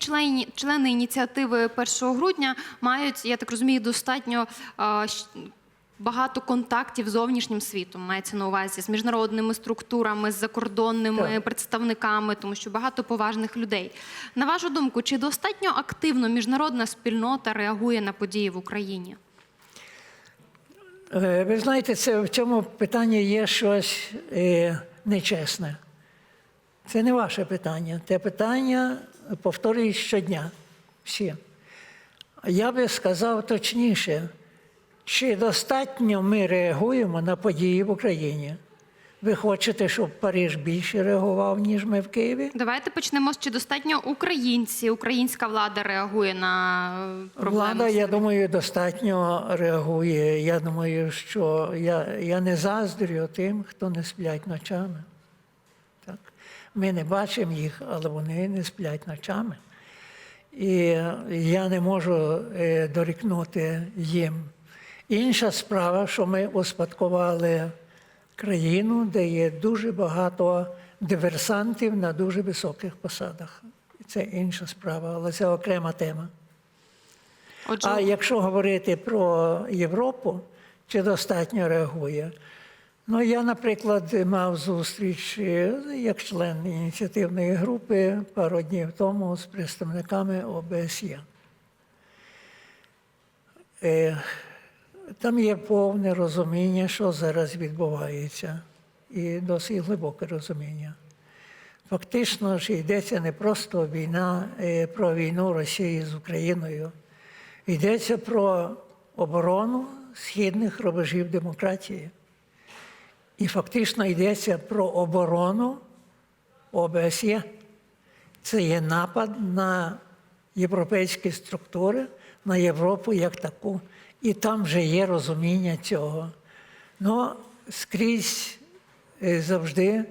члени, члени ініціативи 1 грудня мають, я так розумію, достатньо а, багато контактів з зовнішнім світом. Мається на увазі з міжнародними структурами, з закордонними Так. представниками, тому що багато поважних людей. На вашу думку, чи достатньо активно міжнародна спільнота реагує на події в Україні? Е, Ви знаєте, це в цьому питанні є щось е, нечесне. Це не ваше питання. Те питання повторюють щодня. Всі. Я би сказав точніше, чи достатньо ми реагуємо на події в Україні. Ви хочете, щоб Париж більше реагував, ніж ми в Києві? Давайте почнемо з чи достатньо українці, українська влада реагує на е, проблеми. Влада, я думаю, достатньо реагує. Я думаю, що я, я не заздрю тим, хто не сплять ночами. Так? Ми не бачимо їх, але вони не сплять ночами. І я не можу е, дорікнути їм. Інша справа, що ми успадкували країну, де є дуже багато диверсантів на дуже високих посадах. Це інша справа, але це окрема тема. Отже, А якщо говорити про Європу, чи достатньо реагує? Ну, я, наприклад, мав зустріч е, як член ініціативної групи пару днів тому з представниками ОБСЄ. Е, Там є повне розуміння, що зараз відбувається, і досить глибоке розуміння. Фактично ж йдеться не просто війна, е, про війну Росії з Україною. Йдеться про оборону східних рубежів демократії. І фактично йдеться про оборону ОБСЄ. Це є напад на європейські структури, на Європу як таку. І там вже є розуміння цього. Ну, скрізь е, завжди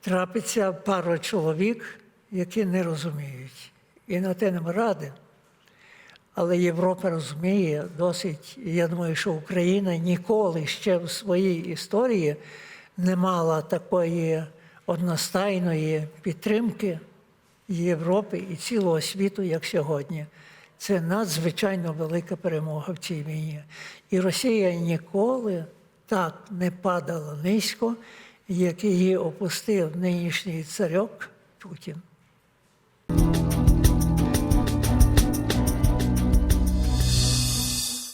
трапиться пара чоловік, які не розуміють. І на те нема ради. Але Європа розуміє досить. Я думаю, що Україна ніколи ще в своїй історії не мала такої одностайної підтримки Європи і цілого світу, як сьогодні. Це надзвичайно велика перемога в цій війні. І Росія ніколи так не падала низько, як її опустив нинішній царьок Путін.